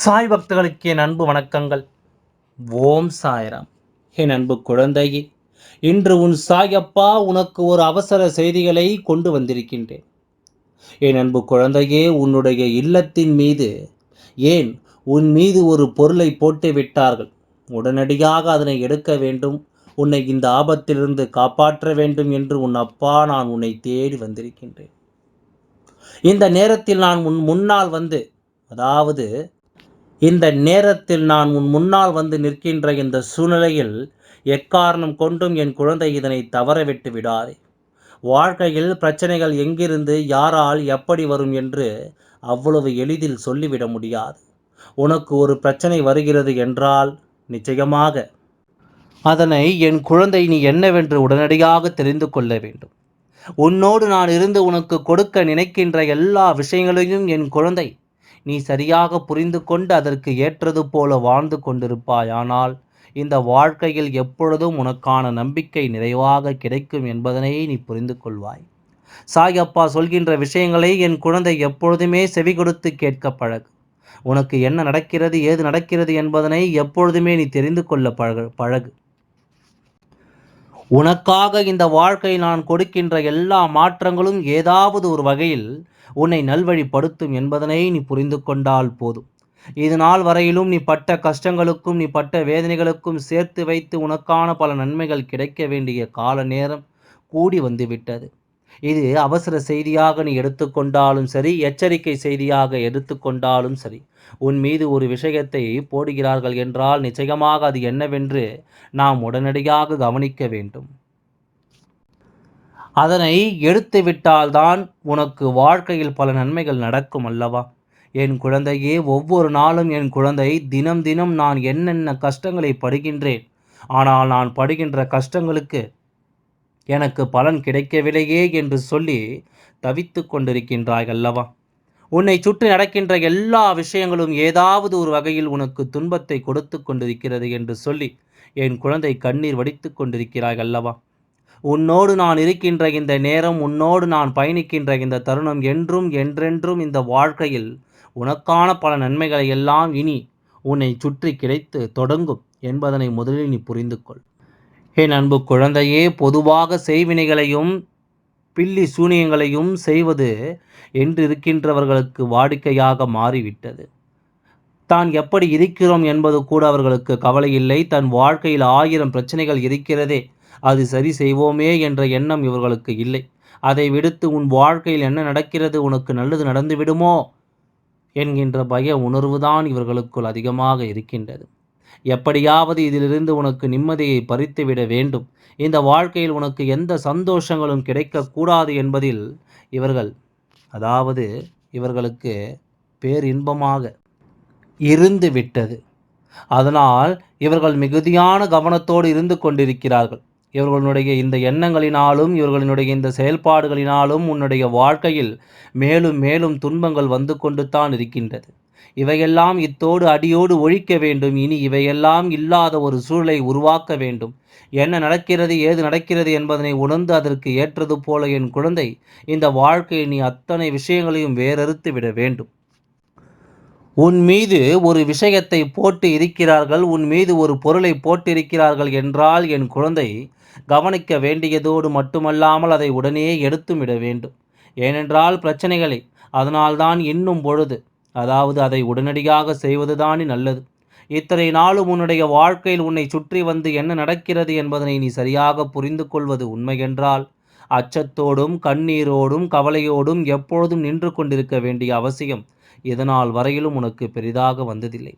சாய் பக்தர்களுக்கு என் அன்பு வணக்கங்கள். ஓம் சாய்ராம். என் அன்பு குழந்தையே இன்று உன் சாயப்பா உனக்கு ஒரு அவசர செய்திகளை கொண்டு வந்திருக்கின்றேன். என் அன்பு குழந்தையே உன்னுடைய இல்லத்தின் மீது ஏன் உன் மீது ஒரு பொருளை போட்டு விட்டார்கள்? உடனடியாக அதனை எடுக்க வேண்டும். உன்னை இந்த ஆபத்திலிருந்து காப்பாற்ற வேண்டும் என்று உன் அப்பா நான் உன்னை தேடி வந்திருக்கின்றேன். இந்த நேரத்தில் நான் உன் முன்னால் வந்து அதாவது இந்த நேரத்தில் நான் உன் முன்னால் வந்து நிற்கின்ற இந்த சூழ்நிலையில் எக்காரணம் கொண்டும் என் குழந்தை இதனை தவறவிட்டு விடாதே. வாழ்க்கையில் பிரச்சனைகள் எங்கிருந்து யாரால் எப்படி வரும் என்று அவ்வளவு எளிதில் சொல்லிவிட முடியாது. உனக்கு ஒரு பிரச்சனை வருகிறது என்றால் நிச்சயமாக அதனை என் குழந்தை நீ என்னவென்று உடனடியாக தெரிந்து கொள்ள வேண்டும். உன்னோடு நான் இருந்து உனக்கு கொடுக்க நினைக்கின்ற எல்லா விஷயங்களையும் என் குழந்தை நீ சரியாக புரிந்து கொண்டு அதற்கு ஏற்றது போல வாழ்ந்து கொண்டிருப்பாய். ஆனால் இந்த வாழ்க்கையில் எப்பொழுதும் உனக்கான நம்பிக்கை நிறைவாக கிடைக்கும் என்பதனை நீ புரிந்து கொள்வாய். சாயப்பா சொல்கின்ற விஷயங்களை என் குழந்தை எப்பொழுதுமே செவி கொடுத்து கேட்க பழகு. உனக்கு என்ன நடக்கிறது ஏது நடக்கிறது என்பதனை எப்பொழுதுமே நீ தெரிந்து கொள்ள பழகு பழகு. உனக்காக இந்த வாழ்க்கை நான் கொடுக்கின்ற எல்லா மாற்றங்களும் ஏதாவது ஒரு வகையில் உன்னை நல்வழிப்படுத்தும் என்பதனை நீ புரிந்து கொண்டால் போதும். இது நாள் வரையிலும் நீ பட்ட கஷ்டங்களுக்கும் நீ பட்ட வேதனைகளுக்கும் சேர்த்து வைத்து உனக்கான பல நன்மைகள் கிடைக்க வேண்டிய கால நேரம் கூடி வந்துவிட்டது. இது அவசர செய்தியாக நீ எடுத்துக்கொண்டாலும் சரி எச்சரிக்கை செய்தியாக எடுத்துக்கொண்டாலும் சரி உன் மீது ஒரு விஷயத்தை போடுகிறார்கள் என்றால் நிச்சயமாக அது என்னவென்று நாம் உடனடியாக கவனிக்க வேண்டும். அதனை எடுத்துவிட்டால்தான் உனக்கு வாழ்க்கையில் பல நன்மைகள் நடக்கும் அல்லவா? என் குழந்தையே ஒவ்வொரு நாளும் என் குழந்தை தினம் தினம் நான் என்னென்ன கஷ்டங்களை படுகின்றேன் ஆனால் நான் படுகின்ற கஷ்டங்களுக்கு எனக்கு பலன் கிடைக்கவில்லையே என்று சொல்லி தவித்து கொண்டிருக்கின்றாய் அல்லவா? உன்னை சுற்றி நடக்கின்ற எல்லா விஷயங்களும் ஏதாவது ஒரு வகையில் உனக்கு துன்பத்தை கொடுத்து கொண்டிருக்கிறது என்று சொல்லி என் குழந்தை கண்ணீர் வடித்து கொண்டிருக்கிறாய் அல்லவா? உன்னோடு நான் இருக்கின்ற இந்த நேரம் உன்னோடு நான் பயணிக்கின்ற இந்த தருணம் என்றும் என்றென்றும் இந்த வாழ்க்கையில் உனக்கான பல நன்மைகளை எல்லாம் இனி உன்னை சுற்றி கிடைத்து தொடங்கும் என்பதனை முதலில் நீ புரிந்து கொள் என் அன்பு குழந்தையே பொதுவாக செய்வினைகளையும் பில்லி சூனியங்களையும் செய்வது என்று இருக்கின்றவர்களுக்கு வாடிக்கையாக மாறிவிட்டது. தான் எப்படி இருக்கிறோம் என்பது கூட அவர்களுக்கு கவலை இல்லை தன் வாழ்க்கையில் ஆயிரம் பிரச்சனைகள் இருக்கிறதே அது சரி செய்வோமே என்ற எண்ணம் இவர்களுக்கு இல்லை. அதை விடுத்து உன் வாழ்க்கையில் என்ன நடக்கிறது? உனக்கு நல்லது நடந்து விடுமோ? என்கின்ற பய உணர்வுதான் இவர்களுக்குள் அதிகமாக இருக்கின்றது. எப்படியாவது இதிலிருந்து உனக்கு நிம்மதியை பறித்துவிட வேண்டும். இந்த வாழ்க்கையில் உனக்கு எந்த சந்தோஷங்களும் கிடைக்கக்கூடாது என்பதில் இவர்கள் அதாவது இவர்களுக்கு பேரின்பமாக இருந்து விட்டது. அதனால் இவர்கள் மிகுதியான கவனத்தோடு இருந்து கொண்டிருக்கிறார்கள். இவர்களுடைய இந்த எண்ணங்களினாலும் இவர்களினுடைய இந்த செயல்பாடுகளினாலும் உன்னுடைய வாழ்க்கையில் மேலும் மேலும் துன்பங்கள் வந்து கொண்டு தான் இருக்கின்றது. இவையெல்லாம் இத்தோடு அடியோடு ஒழிக்க வேண்டும். இனி இவையெல்லாம் இல்லாத ஒரு சூழலை உருவாக்க வேண்டும். என்ன நடக்கிறது ஏது நடக்கிறது என்பதனை உணர்ந்து அதற்கு ஏற்றது போல என் குழந்தை இந்த வாழ்க்கையை நீ அத்தனை விஷயங்களையும் வேறறுத்து விட வேண்டும். உன் மீது ஒரு விஷயத்தை போட்டு இருக்கிறார்கள் உன் மீது ஒரு பொருளை போட்டிருக்கிறார்கள் என்றால் என் குழந்தை கவனிக்க வேண்டியதோடு மட்டுமல்லாமல் அதை உடனே எடுத்துமிட வேண்டும். ஏனென்றால் பிரச்சனைகளை அதனால்தான் இன்னும் பொழுது. அதாவது அதை உடனடியாக செய்வதுதானே நல்லது. இத்தனை நாளும் உன்னுடைய வாழ்க்கையில் உன்னை சுற்றி வந்து என்ன நடக்கிறது என்பதனை நீ சரியாக புரிந்து கொள்வது உண்மையென்றால் அச்சத்தோடும் கண்ணீரோடும் கவலையோடும் எப்பொழுதும் நின்று கொண்டிருக்க வேண்டிய அவசியம் இதனால் வரையிலும் உனக்கு பெரிதாக வந்ததில்லை.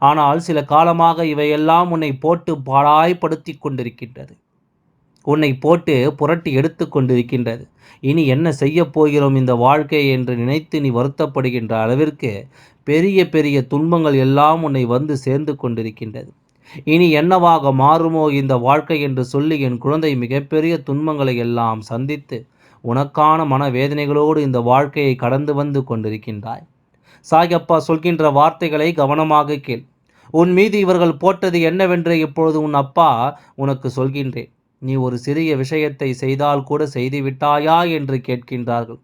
ஆனால் சில காலமாக இவையெல்லாம் உன்னை போட்டு பாடாய்படுத்தி கொண்டிருக்கின்றது. உன்னை போட்டு புரட்டி எடுத்து கொண்டிருக்கின்றது. இனி என்ன செய்ய போகிறோம் இந்த வாழ்க்கை என்று நினைத்து நீ வருத்தப்படுகின்ற அளவிற்கு பெரிய பெரிய துன்பங்கள் எல்லாம் உன்னை வந்து சேர்ந்து கொண்டிருக்கின்றது. இனி என்னவாக மாறுமோ இந்த வாழ்க்கை என்று சொல்லி என் குழந்தை மிகப்பெரிய துன்பங்களை எல்லாம் சந்தித்து உனக்கான மனவேதனைகளோடு இந்த வாழ்க்கையை கடந்து வந்து கொண்டிருக்கின்றாய். சாயப்பா சொல்கின்ற வார்த்தைகளை கவனமாக கேள். உன் மீது இவர்கள் போட்டது என்னவென்று இப்பொழுது உன் அப்பா உனக்கு சொல்கின்றேன். நீ ஒரு சிறிய விஷயத்தை செய்தால் கூட செய்து விட்டாயா என்று கேட்கின்றார்கள்.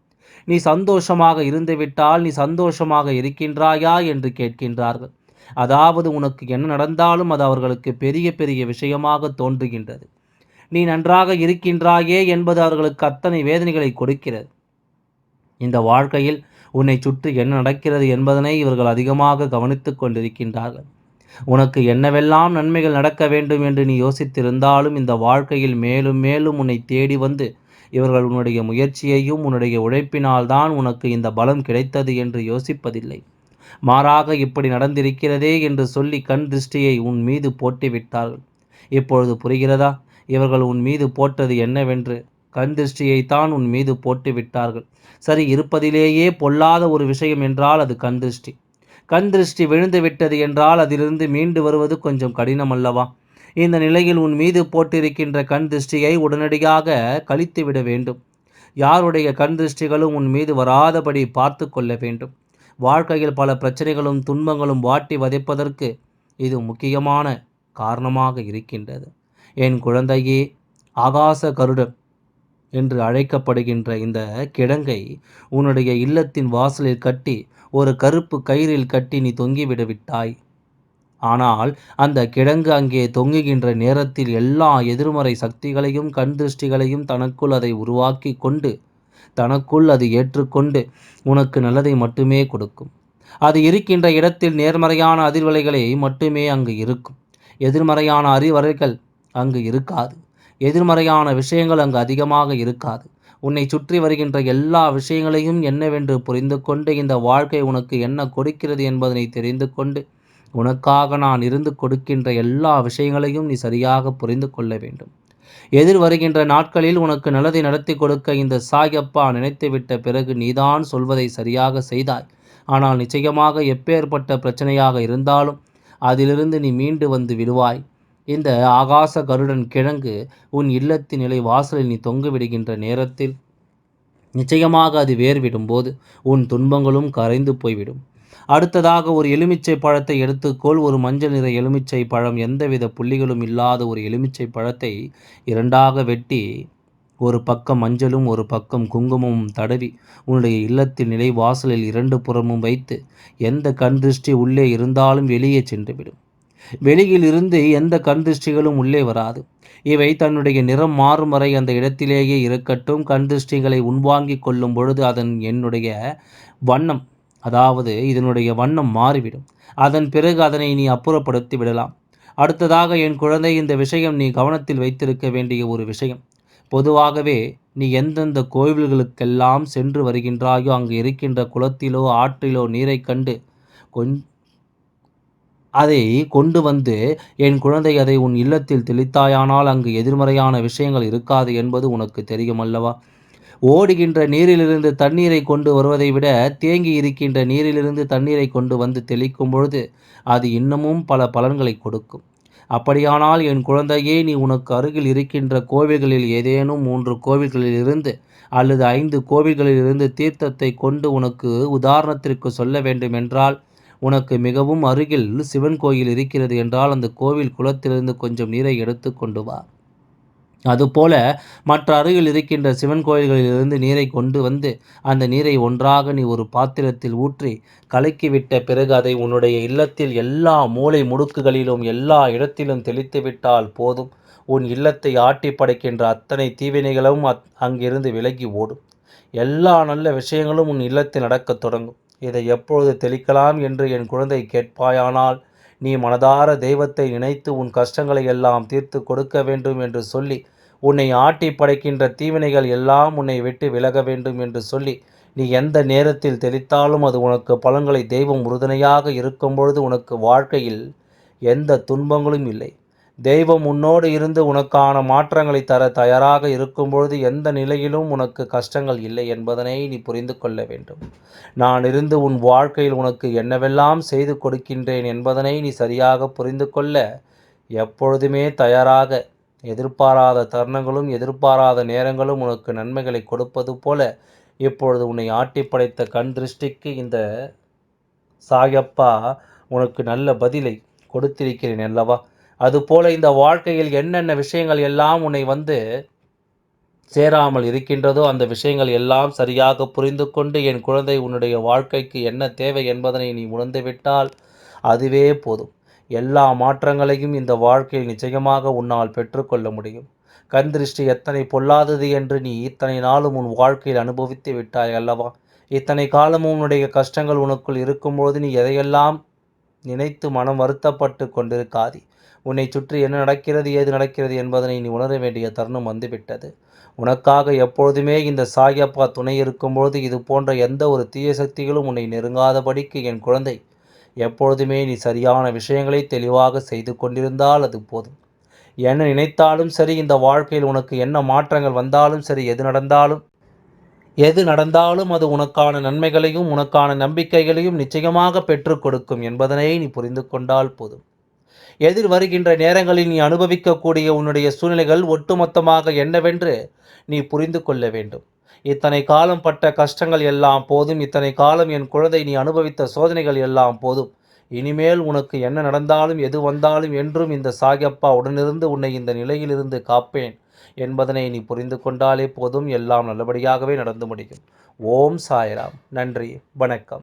நீ சந்தோஷமாக இருந்துவிட்டால் நீ சந்தோஷமாக இருக்கின்றாயா என்று கேட்கின்றார்கள். அதாவது உனக்கு என்ன நடந்தாலும் அது அவர்களுக்கு பெரிய பெரிய விஷயமாக தோன்றுகின்றது. நீ நன்றாக இருக்கின்றாயே என்பது அவர்களுக்கு அத்தனை வேதனைகளை கொடுக்கிறது. இந்த வாழ்க்கையில் உன்னை சுற்றி என்ன நடக்கிறது என்பதனை இவர்கள் அதிகமாக கவனித்து கொண்டிருக்கின்றார்கள். உனக்கு என்னவெல்லாம் நன்மைகள் நடக்க வேண்டும் என்று நீ யோசித்திருந்தாலும் இந்த வாழ்க்கையில் மேலும் மேலும் உன்னை தேடி வந்து இவர்கள் உன்னுடைய முயற்சியையும் உன்னுடைய உழைப்பினால் தான் உனக்கு இந்த பலம் கிடைத்தது என்று யோசிப்பதில்லை. மாறாக இப்படி நடந்திருக்கிறதே என்று சொல்லி கண் திருஷ்டியை உன் மீது போட்டுவிட்டாள் இப்பொழுது புரிகிறதா? இவர்கள் உன் மீது போட்டது என்னவென்று கண் திருஷ்டியைத்தான் உன் மீது போட்டு விட்டார்கள் சரி இருப்பதிலேயே பொல்லாத ஒரு விஷயம் என்றால் அது கண் திருஷ்டி. கண் திருஷ்டி விழுந்து விட்டது என்றால் அதிலிருந்து மீண்டு வருவது கொஞ்சம் கடினம் அல்லவா இந்த நிலையில் உன் மீது போட்டிருக்கின்ற கண் திருஷ்டியை உடனடியாக கழித்து விட வேண்டும். யாருடைய கண் திருஷ்டிகளும் உன் மீது வராதபடி பார்த்து கொள்ள வேண்டும். வாழ்க்கையில் பல பிரச்சனைகளும் துன்பங்களும் வாட்டி வதைப்பதற்கு இது முக்கியமான காரணமாக இருக்கின்றது. என் குழந்தையே ஆகாச கருடன் என்று அழைக்கப்படுகின்ற இந்த கிடங்கை உன்னுடைய இல்லத்தின் வாசலில் கட்டி ஒரு கருப்பு கயிறில் கட்டி நீ தொங்கிவிட விட்டாய். ஆனால் அந்த கிழங்கு அங்கே தொங்குகின்ற நேரத்தில் எல்லா எதிர்மறை சக்திகளையும் கண் திருஷ்டிகளையும் தனக்குள் அதை உருவாக்கி கொண்டு தனக்குள் அது ஏற்றுக்கொண்டு உனக்கு நல்லதை மட்டுமே கொடுக்கும். அது இருக்கின்ற இடத்தில் நேர்மறையான அதிர்வலைகளை மட்டுமே அங்கு இருக்கும். எதிர்மறையான அறிவறைகள் அங்கு இருக்காது. எதிர்மறையான விஷயங்கள் அங்கு அதிகமாக இருக்காது. உன்னை சுற்றி வருகின்ற எல்லா விஷயங்களையும் என்னவென்று புரிந்து கொண்டு இந்த வாழ்க்கை உனக்கு என்ன கொடுக்கிறது என்பதனை தெரிந்து கொண்டு உனக்காக நான் இருந்து கொடுக்கின்ற எல்லா விஷயங்களையும் நீ சரியாக புரிந்து கொள்ள வேண்டும். எதிர் வருகின்ற நாட்களில் உனக்கு நல்லதை நடத்தி கொடுக்க இந்த சாயப்பா நினைத்துவிட்ட பிறகு நீதான் சொல்வதை சரியாக செய்தாய். ஆனால் நிச்சயமாக எப்பேற்பட்ட பிரச்சனையாக இருந்தாலும் அதிலிருந்து நீ மீண்டு வந்து விடுவாய். இந்த ஆகாச கருடன் கிழங்கு உன் இல்லத்தின் நிலை வாசலில் நீ தொங்க விடுகின்ற நேரத்தில் நிச்சயமாக அது வேர்விடும்போது உன் துன்பங்களும் கரைந்து போய்விடும். அடுத்ததாக ஒரு எலுமிச்சை பழத்தை எடுத்துக்கொள். ஒரு மஞ்சள் நிற எலுமிச்சை பழம் எந்தவித புள்ளிகளும் இல்லாத ஒரு எலுமிச்சை பழத்தை இரண்டாக வெட்டி ஒரு பக்கம் மஞ்சளும் ஒரு பக்கம் குங்குமமும் தடவி உன்னுடைய இல்லத்தின் நிலை வாசலில் இரண்டு புறமும் வைத்து எந்த கண் திருஷ்டி உள்ளே இருந்தாலும் வெளியே சென்றுவிடும். வெளியில் இருந்து எந்த கண் திருஷ்டிகளும் உள்ளே வராது. இவை தன்னுடைய நிறம் மாறும் வரை அந்த இடத்திலேயே இருக்கட்டும். கண் திருஷ்டிகளை உள்வாங்கிக் கொள்ளும் பொழுது அதன் என்னுடைய வண்ணம் அதாவது இதனுடைய வண்ணம் மாறிவிடும். அதன் பிறகு அதனை நீ அப்புறப்படுத்தி விடலாம். அடுத்ததாக என் குழந்தை இந்த விஷயம் நீ கவனத்தில் வைத்திருக்க வேண்டிய ஒரு விஷயம். பொதுவாகவே நீ எந்தெந்த கோவில்களுக்கெல்லாம் சென்று வருகின்றாயோ அங்கு இருக்கின்ற குளத்திலோ ஆற்றிலோ நீரை கண்டு கொஞ் அதை கொண்டு வந்து என் குழந்தை அதை உன் இல்லத்தில் தெளித்தாயானால் அங்கு எதிர்மறையான விஷயங்கள் இருக்காது என்பது உனக்கு தெரியும் அல்லவா ஓடுகின்ற நீரிலிருந்து தண்ணீரை கொண்டு வருவதை விட தேங்கி இருக்கின்ற நீரிலிருந்து தண்ணீரை கொண்டு வந்து தெளிக்கும் பொழுது அது இன்னமும் பல பலன்களை கொடுக்கும். அப்படியானால் என் குழந்தையே நீ உனக்கு அருகில் இருக்கின்ற கோவில்களில் ஏதேனும் மூன்று கோவில்களில் இருந்து அல்லது ஐந்து கோவில்களில் இருந்து தீர்த்தத்தை கொண்டு உனக்கு உதாரணத்திற்கு சொல்ல வேண்டுமென்றால் உனக்கு மிகவும் அருகில் சிவன் கோயில் இருக்கிறது என்றால் அந்த கோவில் குளத்திலிருந்து கொஞ்சம் நீரை எடுத்து கொண்டு வா. அதுபோல மற்ற அருகில் இருக்கின்ற சிவன் கோயில்களிலிருந்து நீரை கொண்டு வந்து அந்த நீரை ஒன்றாக நீ ஒரு பாத்திரத்தில் ஊற்றி கலக்கிவிட்ட பிறகு அதை உன்னுடைய இல்லத்தில் எல்லா மூளை முடுக்குகளிலும் எல்லா இடத்திலும் தெளித்துவிட்டால் போதும். உன் இல்லத்தை ஆட்டி படைக்கின்ற அத்தனை தீவினைகளும் அங்கிருந்து விலகி ஓடும். எல்லா நல்ல விஷயங்களும் உன் இல்லத்தில் நடக்கத் தொடங்கும். இதை எப்பொழுது தெளிக்கலாம் என்று என் குழந்தை கேட்பாயானால் நீ மனதார தெய்வத்தை நினைத்து உன் கஷ்டங்களை எல்லாம் தீர்த்து கொடுக்க வேண்டும் என்று சொல்லி உன்னை ஆட்டி படைக்கின்ற தீவினைகள் எல்லாம் உன்னை விட்டு விலக வேண்டும் என்று சொல்லி நீ எந்த நேரத்தில் தெளித்தாலும் அது உனக்கு பலன்களை தெய்வம் உறுதுணையாக இருக்கும் பொழுது உனக்கு வாழ்க்கையில் எந்த துன்பங்களும் இல்லை. தெய்வம் உன்னோடு இருந்து உனக்கான மாற்றங்களை தர தயாராக இருக்கும்பொழுது எந்த நிலையிலும் உனக்கு கஷ்டங்கள் இல்லை என்பதனை நீ புரிந்து கொள்ள வேண்டும். நான் இருந்து உன் வாழ்க்கையில் உனக்கு என்னவெல்லாம் செய்து கொடுக்கின்றேன் என்பதனை நீ சரியாக புரிந்து கொள்ள எப்பொழுதுமே தயாராக. எதிர்பாராத தருணங்களும் எதிர்பாராத நேரங்களும் உனக்கு நன்மைகளை கொடுப்பது போல இப்பொழுது உன்னை ஆட்டி படைத்த கண் திருஷ்டிக்கு இந்த சாயப்பா உனக்கு நல்ல பதிலை கொடுத்திருக்கிறேன் அல்லவா? அதுபோல இந்த வாழ்க்கையில் என்னென்ன விஷயங்கள் எல்லாம் உன்னை வந்து சேராமல் இருக்கின்றதோ அந்த விஷயங்கள் எல்லாம் சரியாக புரிந்து கொண்டு என் குழந்தை உன்னுடைய வாழ்க்கைக்கு என்ன தேவை என்பதனை நீ உணர்ந்துவிட்டால் அதுவே போதும். எல்லா மாற்றங்களையும் இந்த வாழ்க்கையில் நிச்சயமாக உன்னால் பெற்றுக்கொள்ள முடியும். கண் திருஷ்டி எத்தனை பொல்லாதது என்று நீ இத்தனை நாளும் உன் வாழ்க்கையில் அனுபவித்து விட்டாய் அல்லவா? இத்தனை காலமும் உன்னுடைய கஷ்டங்கள் உனக்குள் இருக்கும்போது நீ எதையெல்லாம் நினைத்து மனம் வருத்தப்பட்டு கொண்டிருக்காதி. உன்னை சுற்றி என்ன நடக்கிறது ஏது நடக்கிறது என்பதனை நீ உணர வேண்டிய தருணம் வந்துவிட்டது. உனக்காக எப்பொழுதுமே இந்த சாயப்பா துணை இருக்கும்பொழுது இது போன்ற எந்த ஒரு தீய சக்திகளும் உன்னை நெருங்காதபடிக்கு என் குழந்தை. எப்பொழுதுமே நீ சரியான விஷயங்களை தெளிவாக செய்து கொண்டிருந்தால் அது போதும். என்ன நினைத்தாலும் சரி இந்த வாழ்க்கையில் உனக்கு என்ன மாற்றங்கள் வந்தாலும் சரி எது நடந்தாலும் எது நடந்தாலும் அது உனக்கான நன்மைகளையும் உனக்கான நம்பிக்கைகளையும் நிச்சயமாக பெற்றுக் கொடுக்கும் என்பதனை நீ புரிந்து கொண்டால் போதும். எதிர் வருகின்ற நேரங்களில் நீ அனுபவிக்கக்கூடிய உன்னுடைய சூழ்நிலைகள் ஒட்டுமொத்தமாக என்னவென்று நீ புரிந்து கொள்ள வேண்டும். இத்தனை காலம் பட்ட கஷ்டங்கள் எல்லாம் போதும் இத்தனை காலம் என் குழந்தை நீ அனுபவித்த சோதனைகள் எல்லாம் போதும். இனிமேல் உனக்கு என்ன நடந்தாலும் எது வந்தாலும் என்றும் இந்த சாகியப்பா உடனிருந்து உன்னை இந்த நிலையிலிருந்து காப்பேன். என்பதனை நீ புரிந்து கொண்டாலே போதும். எல்லாம் நல்லபடியாகவே நடந்து முடியும். ஓம் சாய்ராம். நன்றி. வணக்கம்.